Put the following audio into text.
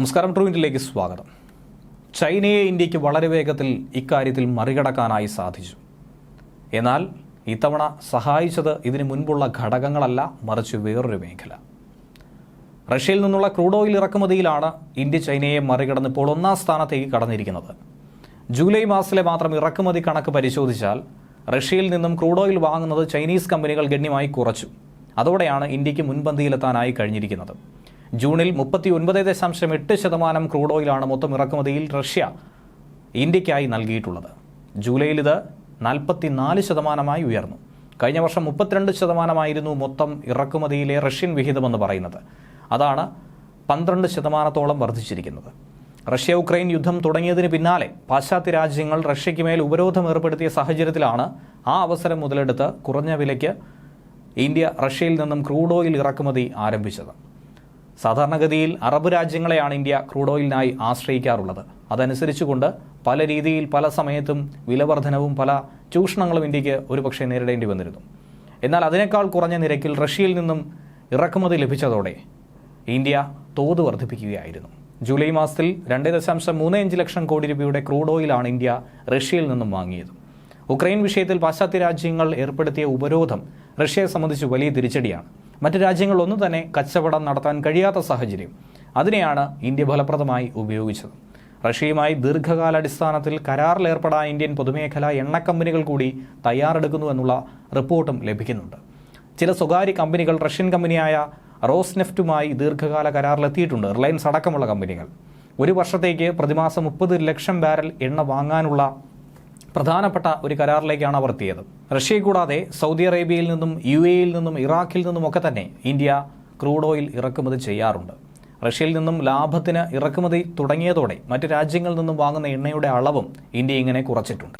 നമസ്കാരം ട്രൂവിന്റിലേക്ക് സ്വാഗതം. ചൈനയെ ഇന്ത്യയ്ക്ക് വളരെ വേഗത്തിൽ ഇക്കാര്യത്തിൽ മറികടക്കാനായി സാധിച്ചു. എന്നാൽ ഇത്തവണ സഹായിച്ചത് ഇതിനു മുൻപുള്ള ഘടകങ്ങളല്ല മറിച്ച് വേറൊരു മേഖല. റഷ്യയിൽ നിന്നുള്ള ക്രൂഡ് ഓയിൽ ഇറക്കുമതിയിലാണ് ഇന്ത്യ ചൈനയെ മറികടന്ന് ഇപ്പോൾ ഒന്നാം സ്ഥാനത്തേക്ക് കടന്നിരിക്കുന്നത്. ജൂലൈ മാസത്തിലെ മാത്രം ഇറക്കുമതി കണക്ക് പരിശോധിച്ചാൽ റഷ്യയിൽ നിന്നും ക്രൂഡ് ഓയിൽ വാങ്ങുന്നത് ചൈനീസ് കമ്പനികൾ ഗണ്യമായി കുറച്ചു. അതോടെയാണ് ഇന്ത്യയ്ക്ക് മുൻപന്തിയിലെത്താനായി കഴിഞ്ഞിരിക്കുന്നത്. ജൂണിൽ മുപ്പത്തി ഒൻപത് ദശാംശം എട്ട് ശതമാനം ക്രൂഡ് ഓയിലാണ് മൊത്തം ഇറക്കുമതിയിൽ റഷ്യ ഇന്ത്യക്കായി നൽകിയിട്ടുള്ളത്. ജൂലൈയിൽ ഇത് നാൽപ്പത്തിനാല് ശതമാനമായി ഉയർന്നു. കഴിഞ്ഞ വർഷം മുപ്പത്തിരണ്ട് ശതമാനമായിരുന്നു മൊത്തം ഇറക്കുമതിയിലെ റഷ്യൻ വിഹിതമെന്ന് പറയുന്നത്. അതാണ് പന്ത്രണ്ട് ശതമാനത്തോളം വർദ്ധിച്ചിരിക്കുന്നത്. റഷ്യ ഉക്രൈൻ യുദ്ധം തുടങ്ങിയതിന് പിന്നാലെ പാശ്ചാത്യ രാജ്യങ്ങൾ റഷ്യയ്ക്ക് മേൽ ഉപരോധം ഏർപ്പെടുത്തിയ സാഹചര്യത്തിലാണ് ആ അവസരം മുതലെടുത്ത് കുറഞ്ഞ വിലയ്ക്ക് ഇന്ത്യ റഷ്യയിൽ നിന്നും ക്രൂഡ് ഓയിൽ ഇറക്കുമതി ആരംഭിച്ചത്. സാധാരണഗതിയിൽ അറബ് രാജ്യങ്ങളെയാണ് ഇന്ത്യ ക്രൂഡ് ഓയിലിനായി ആശ്രയിക്കാറുള്ളത്. അതനുസരിച്ചുകൊണ്ട് പല രീതിയിൽ പല സമയത്തും വിലവർധനവും പല ചൂഷണങ്ങളും ഇന്ത്യയ്ക്ക് ഒരുപക്ഷെ നേരിടേണ്ടി വന്നിരുന്നു. എന്നാൽ അതിനേക്കാൾ കുറഞ്ഞ നിരക്കിൽ റഷ്യയിൽ നിന്നും ഇറക്കുമതി ലഭിച്ചതോടെ ഇന്ത്യ തോത് വർദ്ധിപ്പിക്കുകയായിരുന്നു. ജൂലൈ മാസത്തിൽ രണ്ട് ദശാംശം മൂന്ന് അഞ്ച് ലക്ഷം കോടി രൂപയുടെ ക്രൂഡ് ഓയിലാണ് ഇന്ത്യ റഷ്യയിൽ നിന്നും വാങ്ങിയത്. ഉക്രൈൻ വിഷയത്തിൽ പാശ്ചാത്യ രാജ്യങ്ങൾ ഏർപ്പെടുത്തിയ ഉപരോധം റഷ്യയെ സംബന്ധിച്ച് വലിയ തിരിച്ചടിയാണ്. മറ്റ് രാജ്യങ്ങളൊന്നും തന്നെ കച്ചവടം നടത്താൻ കഴിയാത്ത സാഹചര്യം. അതിനെയാണ് ഇന്ത്യ ഫലപ്രദമായി ഉപയോഗിച്ചത്. റഷ്യയുമായി ദീർഘകാലാടിസ്ഥാനത്തിൽ കരാറിലേർപ്പെടാൻ ഇന്ത്യൻ പൊതുമേഖലാ എണ്ണ കമ്പനികൾ കൂടി തയ്യാറെടുക്കുന്നു എന്നുള്ള റിപ്പോർട്ടും ലഭിക്കുന്നുണ്ട്. ചില സ്വകാര്യ കമ്പനികൾ റഷ്യൻ കമ്പനിയായ റോസ്നെഫ്റ്റുമായി ദീർഘകാല കരാറിലെത്തിയിട്ടുണ്ട്. റിലയൻസ് അടക്കമുള്ള കമ്പനികൾ. ഒരു വർഷത്തേക്ക് പ്രതിമാസം മുപ്പത് ലക്ഷം ബാരൽ എണ്ണ വാങ്ങാനുള്ള പ്രധാനപ്പെട്ട ഒരു കരാറിലേക്കാണ് അവർ എത്തിയത്. റഷ്യയെ കൂടാതെ സൗദി അറേബ്യയിൽ നിന്നും യു എയിൽ നിന്നും ഇറാഖിൽ നിന്നും ഒക്കെ തന്നെ ഇന്ത്യ ക്രൂഡ് ഓയിൽ ഇറക്കുമതി ചെയ്യാറുണ്ട്. റഷ്യയിൽ നിന്നും ലാഭത്തിന് ഇറക്കുമതി തുടങ്ങിയതോടെ മറ്റ് രാജ്യങ്ങളിൽ നിന്നും വാങ്ങുന്ന എണ്ണയുടെ അളവും ഇന്ത്യ ഇങ്ങനെ കുറച്ചിട്ടുണ്ട്.